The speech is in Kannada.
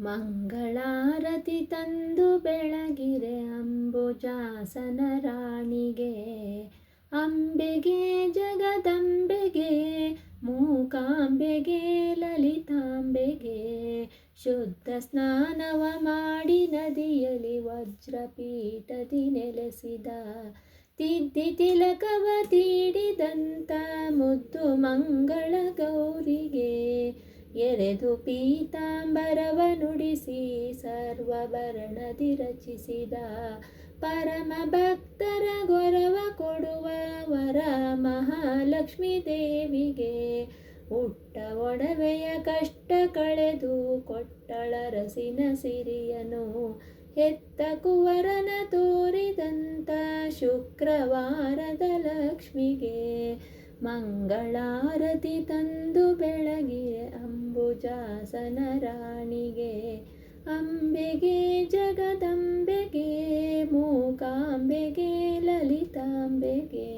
ಮಂಗಳಾರತಿ ತಂದು ಬೆಳಗಿರೆ ಅಂಬುಜಾಸನ ರಾಣಿಗೆ. ಅಂಬೆಗೆ, ಜಗದಂಬೆಗೆ, ಮೂಕಾಂಬೆಗೆ, ಲಲಿತಾಂಬೆಗೆ, ಶುದ್ಧ ಸ್ನಾನವ ಮಾಡಿ ನದಿಯಲ್ಲಿ ವಜ್ರಪೀಠದಿ ನೆಲೆಸಿದ. ತಿದ್ದಿ ತಿಲಕವ ತೀಡಿದಂತ ಮುದ್ದು ಮಂಗಳ ಗೌರಿಗೆ ಎರೆದು ಪೀತಾಂಬರವ ನುಡಿಸಿ ಸರ್ವಭರಣದಿ ರಚಿಸಿದ ಪರಮ ಭಕ್ತರ ಗೊರವ ಕೊಡುವ ವರ ಮಹಾಲಕ್ಷ್ಮೀ ದೇವಿಗೆ ಹುಟ್ಟ ಒಡವೆಯ ಕಷ್ಟ ಕಳೆದು ಕೊಟ್ಟಳ ರಸಿನ ಸಿರಿಯನು ಹೆತ್ತ ಕುವರನ ತೋರಿದಂತ ಶುಕ್ರವಾರದ ಲಕ್ಷ್ಮಿಗೆ ಮಂಗಳಾರತಿ ತಂದು ಅಂಬುಜಾಸನ ರಾಣಿಗೆ ಅಂಬೆಗೆ ಜಗದಂಬೆಗೆ ಮೂಕಾಂಬೆಗೆ ಲಲಿತಾಂಬೆಗೆ.